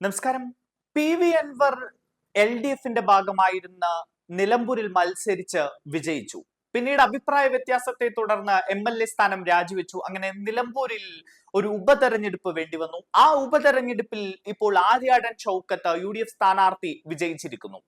നമസ്കാരം. P V Anvar L D എഫിന്റെ ഭാഗമായിരുന്ന നിലമ്പൂരിൽ മത്സരിച്ച് വിജയിച്ചു. പിന്നീട് അഭിപ്രായ വ്യത്യാസത്തെ തുടർന്ന് എം എൽ എ സ്ഥാനം രാജിവെച്ചു. അങ്ങനെ നിലമ്പൂരിൽ ഒരു ഉപതെരഞ്ഞെടുപ്പ് വേണ്ടി വന്നു ആ ഉപതെരഞ്ഞെടുപ്പിൽ ഇപ്പോൾ Aryadan Shoukath U D F സ്ഥാനാർത്ഥി വിജയിച്ചിരിക്കുന്നു.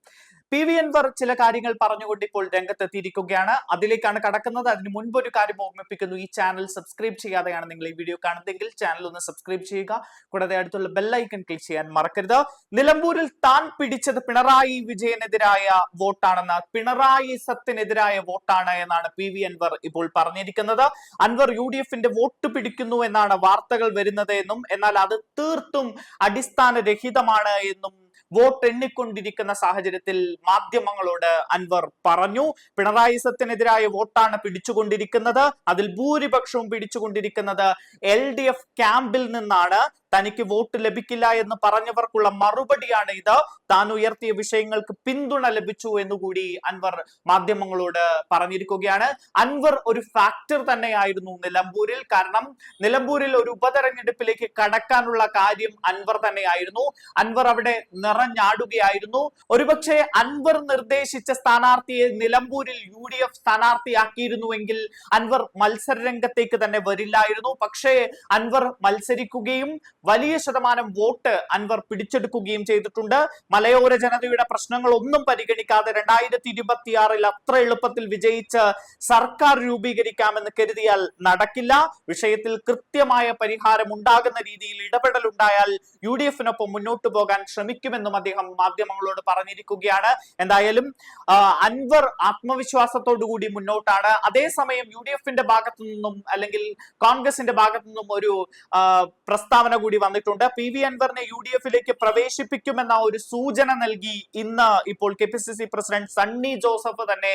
പി വി അൻവർ ചില കാര്യങ്ങൾ പറഞ്ഞുകൊണ്ട് ഇപ്പോൾ രംഗത്തെത്തിയിരിക്കുകയാണ്. അതിലേക്കാണ് കടക്കുന്നത്. അതിന് മുൻപ് ഒരു കാര്യം ഓർമ്മിപ്പിക്കുന്നു. ഈ ചാനൽ സബ്സ്ക്രൈബ് ചെയ്യാതെയാണ് നിങ്ങൾ ഈ വീഡിയോ കാണുന്നതെങ്കിൽ ചാനൽ ഒന്ന് സബ്സ്ക്രൈബ് ചെയ്യുക. കൂടാതെ അടുത്തുള്ള ബെല്ലൈക്കൺ ക്ലിക്ക് ചെയ്യാൻ മറക്കരുത്. നിലമ്പൂരിൽ താൻ പിടിച്ചത് പിണറായി വിജയനെതിരായ വോട്ടാണെന്ന് പിണറായി സത്തിനെതിരായ വോട്ടാണ് എന്നാണ് പി വി അൻവർ ഇപ്പോൾ പറഞ്ഞിരിക്കുന്നത്. അൻവർ യു ഡി എഫിന്റെ വോട്ട് പിടിക്കുന്നു എന്നാണ് വാർത്തകൾ വരുന്നത് എന്നും എന്നാൽ അത് തീർത്തും അടിസ്ഥാനരഹിതമാണ് എന്നും വോട്ട് എണ്ണിക്കൊണ്ടിരിക്കുന്ന സാഹചര്യത്തിൽ മാധ്യമങ്ങളോട് അൻവർ പറഞ്ഞു. പിണറായി സത്തിനെതിരായ വോട്ടാണ് പിടിച്ചുകൊണ്ടിരിക്കുന്നത്. അതിൽ ഭൂരിപക്ഷവും പിടിച്ചുകൊണ്ടിരിക്കുന്നത് എൽ ഡി എഫ് ക്യാമ്പിൽ നിന്നാണ്. തനിക്ക് വോട്ട് ലഭിക്കില്ല എന്ന് പറഞ്ഞവർക്കുള്ള മറുപടിയാണ് ഇത്. താൻ ഉയർത്തിയ വിഷയങ്ങൾക്ക് പിന്തുണ ലഭിച്ചു എന്നുകൂടി അൻവർ മാധ്യമങ്ങളോട് പറഞ്ഞിരിക്കുകയാണ്. അൻവർ ഒരു ഫാക്ടർ തന്നെയായിരുന്നു നിലമ്പൂരിൽ. കാരണം നിലമ്പൂരിൽ ഒരു ഉപതെരഞ്ഞെടുപ്പിലേക്ക് കടക്കാനുള്ള കാര്യം അൻവർ തന്നെയായിരുന്നു. അൻവർ അവിടെ നിറഞ്ഞാടുകയായിരുന്നു. ഒരുപക്ഷെ അൻവർ നിർദ്ദേശിച്ച സ്ഥാനാർത്ഥിയെ നിലമ്പൂരിൽ യു ഡി എഫ് സ്ഥാനാർത്ഥിയാക്കിയിരുന്നുവെങ്കിൽ അൻവർ മത്സര രംഗത്തേക്ക് തന്നെ വരില്ലായിരുന്നു. പക്ഷേ അൻവർ മത്സരിക്കുകയും വലിയ ശതമാനം വോട്ട് അൻവർ പിടിച്ചെടുക്കുകയും ചെയ്തിട്ടുണ്ട്. മലയോര ജനതയുടെ പ്രശ്നങ്ങൾ ഒന്നും പരിഗണിക്കാതെ രണ്ടായിരത്തി ഇരുപത്തിയാറിൽ അത്ര എളുപ്പത്തിൽ വിജയിച്ച് സർക്കാർ രൂപീകരിക്കാമെന്ന് കരുതിയാൽ നടക്കില്ല. വിഷയത്തിൽ കൃത്യമായ പരിഹാരം ഉണ്ടാകുന്ന രീതിയിൽ ഇടപെടൽ ഉണ്ടായാൽ യു ഡി എഫിനൊപ്പം മുന്നോട്ട് പോകാൻ ശ്രമിക്കുമെന്നും അദ്ദേഹം മാധ്യമങ്ങളോട് പറഞ്ഞിരിക്കുകയാണ്. എന്തായാലും അൻവർ ആത്മവിശ്വാസത്തോടുകൂടി മുന്നോട്ടാണ്. അതേസമയം യു ഡി എഫിന്റെ ഭാഗത്തു നിന്നും അല്ലെങ്കിൽ കോൺഗ്രസിന്റെ ഭാഗത്തു നിന്നും ഒരു പ്രസ്താവന കൂടി വന്നിട്ടുണ്ട്. പി വി അൻവറിനെ യു ഡി എഫിലേക്ക് പ്രവേശിപ്പിക്കുമെന്ന ഒരു സൂചന നൽകി ഇന്ന് ഇപ്പോൾ K P C C president Sunny Joseph തന്നെ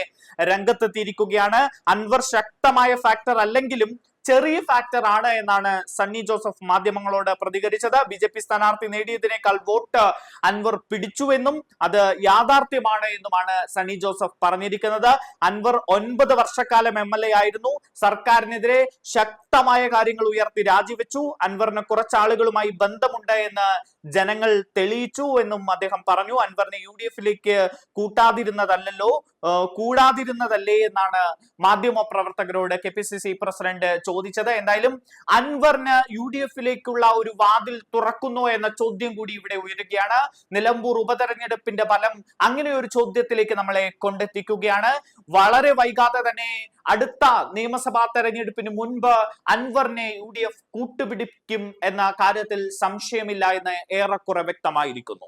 രംഗത്തെത്തിയിരിക്കുകയാണ്. അൻവർ ശക്തമായ ഫാക്ടർ അല്ലെങ്കിലും ചെറിയ ഫാക്ടർ ആണ് എന്നാണ് സണ്ണി ജോസഫ് മാധ്യമങ്ങളോട് പ്രതികരിച്ചത്. ബി ജെ പി സ്ഥാനാർത്ഥി നേടിയതിനേക്കാൾ വോട്ട് അൻവർ പിടിച്ചുവെന്നും അത് യാഥാർത്ഥ്യമാണ് എന്നുമാണ് സണ്ണി ജോസഫ് പറഞ്ഞിരിക്കുന്നത്. അൻവർ ഒൻപത് വർഷക്കാലം എം എൽ എ ആയിരുന്നു. സർക്കാരിനെതിരെ ശക്തമായ കാര്യങ്ങൾ ഉയർത്തി രാജിവെച്ചു. അൻവറിന് കുറച്ചാളുകളുമായി ബന്ധമുണ്ട് എന്ന് ജനങ്ങൾ തെളിയിച്ചു എന്നും അദ്ദേഹം പറഞ്ഞു. അൻവറിനെ യു ഡി എഫിലേക്ക് കൂട്ടാതിരുന്നതല്ലോ കൂടാതിരുന്നതല്ലേ എന്നാണ് മാധ്യമ പ്രവർത്തകരോട് K P C C president ചോദിച്ചത്. എന്തായാലും അൻവറിന് യു ഡി എഫിലേക്കുള്ള ഒരു വാതിൽ തുറക്കുന്നു എന്ന ചോദ്യം കൂടി ഇവിടെ ഉയരുകയാണ്. നിലമ്പൂർ ഉപതെരഞ്ഞെടുപ്പിന്റെ ഫലം അങ്ങനെ ഒരു ചോദ്യത്തിലേക്ക് നമ്മളെ കൊണ്ടെത്തിക്കുകയാണ്. വളരെ വൈകാതെ തന്നെ അടുത്ത നിയമസഭാ തെരഞ്ഞെടുപ്പിന് മുൻപ് അൻവറിനെ യു ഡി എഫ് കൂട്ടുപിടിക്കും എന്ന കാര്യത്തിൽ സംശയമില്ല എന്ന് ഏറെക്കുറെ വ്യക്തമായിരിക്കുന്നു.